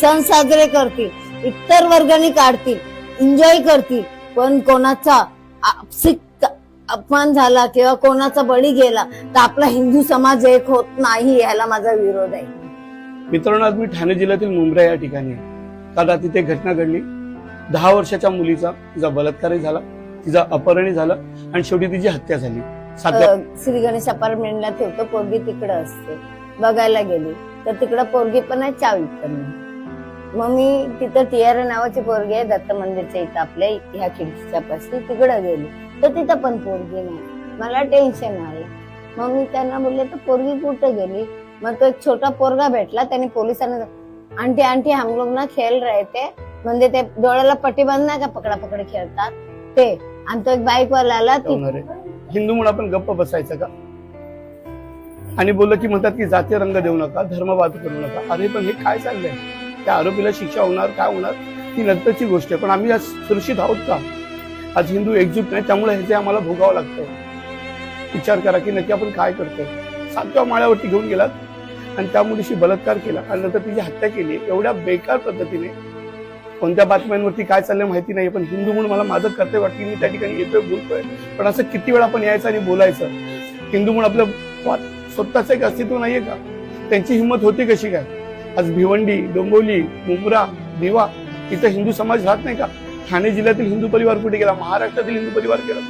सण साजरे करतील इतर वर्गाने काढतील एन्जॉय करतील. पण कोणाचा आपसिक अपमान झाला किंवा कोणाचा बळी गेला तर आपला हिंदू समाज एक होत नाही याला माझा विरोध आहे. मित्रांनो आज मी ठाणे जिल्ह्यातील मुंब्रा या ठिकाणी काल रात्री ते घटना घडली. दहा वर्षाच्या मुलीचा तिचा बलात्कारही झाला तिचा अपहरणही झालं आणि शेवटी तिची हत्या झाली. श्री गणेश अपार्टमेंटला ठेवतो पोरगी तिकडं असते. बघायला गेली तर तिकडं पोरगी पण आहे चावी पण मग मी तिथं टियारा नावाची पोरगी आहे दत्त मंदिरच्या इथं आपल्या ह्या खिडकीच्या पाशी तिकडं गेली. तर तिथं पण पोरगी नाही. मला टेन्शन आलं मग मी त्यांना बोलले तर पोरगी कुठं गेली? मग तो एक छोटा पोरगा भेटला त्याने पोलिसांना आंटी आंटी हम लोग ना खेळ राहते म्हणजे ते डोळ्याला पट्टी बांधणार नाही का पकडा पकड खेळतात? ते. आणि तो एक बाईक वाला आला ती हिंदू म्हणून आपण गप्प बसायचं का? आणि बोललं की म्हणतात की जाती रंग देऊ नका धर्मवाद करू नका. अरे पण हे काय चाललंय? त्या आरोपीला शिक्षा होणार काय होणार ती नंतरची गोष्ट आहे. पण आम्ही आज सुरक्षित आहोत का? आज हिंदू एकजूट नाही त्यामुळे हे जे आम्हाला भोगावं लागतंय. विचार करा की नक्की आपण काय करतोय. सातव्या माळ्यावरती घेऊन गेलात आणि त्या मुलीशी बलात्कार केला आणि नंतर तिची हत्या केली एवढ्या बेकार पद्धतीने कोणत्या बातम्यांवरती काय चाललंय माहिती नाही पण हिंदू म्हणून मला माझं कर्तव्य वाटतं की मी त्या ठिकाणी येतोय बोलतोय. पण असं किती वेळा आपण यायचं आणि बोलायचं? हिंदू म्हणून आपलं स्वतःचं एक अस्तित्व नाहीये का? त्यांची हिंमत होती कशी काय? आज भिवंडी डोंबिवली मुंब्रा दिवा इथं हिंदू समाज राहत नाही का? ठाणे जिल्ह्यातील हिंदू परिवार कुठे गेला? महाराष्ट्रातील हिंदू परिवार गेला?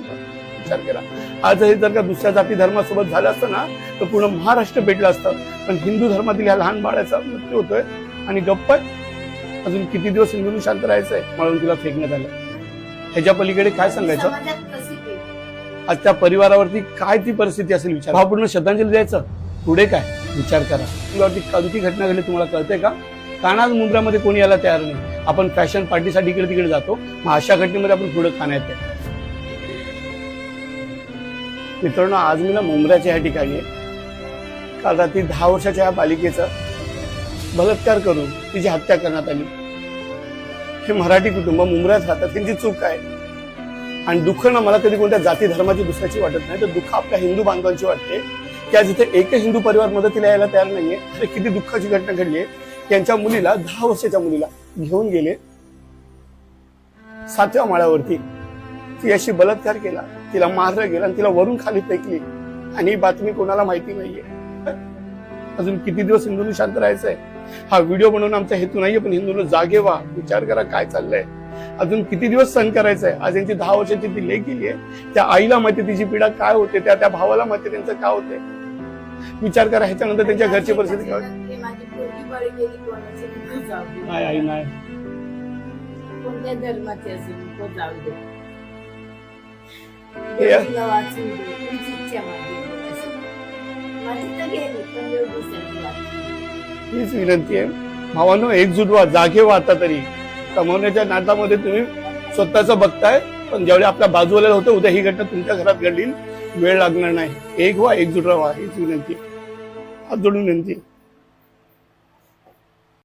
विचार केला. आज हे जर का दुसऱ्या जाती धर्मासोबत झालं असतं ना तर पूर्ण महाराष्ट्र भेटलं असतं. पण हिंदू धर्मातील ह्या लहान बाळाचा मृत्यू होतोय आणि गप्प आहे. अजून किती दिवस हिंदूंनी शांत राहायचंय म्हणून तिला फेकण्यात आलं ह्याच्या पलीकडे काय सांगायचं? आज त्या परिवारावरती काय ती परिस्थिती असेल विचार. भावपूर्ण श्रद्धांजली द्यायचं. पुढे काय? विचार करा. तुझ्यावरती कोणती घटना घडली तुम्हाला कळते का? कारण आज मुंब्रामध्ये कोणी यायला तयार नाही. आपण फॅशन पार्टीसाठी इकडे तिकडे जातो. मग अशा घटनेमध्ये आपण पुढे खाण्यात येते? मित्रांनो आज मी ना मुंब्राच्या या ठिकाणी काल रात्री दहा वर्षाच्या या बालिकेचा बलात्कार करून तिची हत्या करण्यात आली. हे मराठी कुटुंब मुंब्रात राहतात. त्यांची चूक आहे आणि दुःख ना मला कधी कोणत्या जाती धर्माची दुसऱ्याची वाटत नाही. तर दुःख आपल्या हिंदू बांधवांची वाटते. की आज इथे एक हिंदू परिवार मदतीला यायला तयार नाहीये तर किती दुःखाची घटना घडली आहे. त्यांच्या मुलीला दहा वर्षाच्या मुलीला घेऊन गेले. सातव्या माळ्यावरती ती अशी बलात्कार केला तिला मारलं गेलं आणि तिला वरून खाली फेकली. आणि ही बातमी कोणाला माहिती नाहीये. अजून किती दिवस हिंदूंनी शांत राहायचंय? हा व्हिडिओ बनवणं आमचा हेतू नाहीये पण हिंदूंना जागे व्हा विचार करा काय चाललंय. अजून किती दिवस सहन करायचंय? आज यांची दहा वर्षाची ती लेख गेली आहे. त्या आईला माहिती तिची पीडा काय होते? त्या त्या भावाला माहिती त्यांचं काय होते? विचार करा ह्याच्यानंतर त्यांच्या घरची परिस्थिती काय होते. नाही आई नाही कोणत्या धर्माची असेल नको जाऊ दे हे- देव तुला वाचून दे हीच इच्छा माझी असं. माझी तर गेली पण देव दुसऱ्याची वाचून दे. हीच विनंती आहे भावांनो एकजूट व्हा जागे व्हा आता तरी कमवण्याच्या नादामध्ये तुम्ही स्वतःच बघताय पण ज्यावेळी आपल्या बाजूला होतं उद्या ही घटना तुमच्या घरात घडली वेळ लागणार नाही एक व्हा एकजूट राहा हीच विनंती हात जोडून विनंती आहे.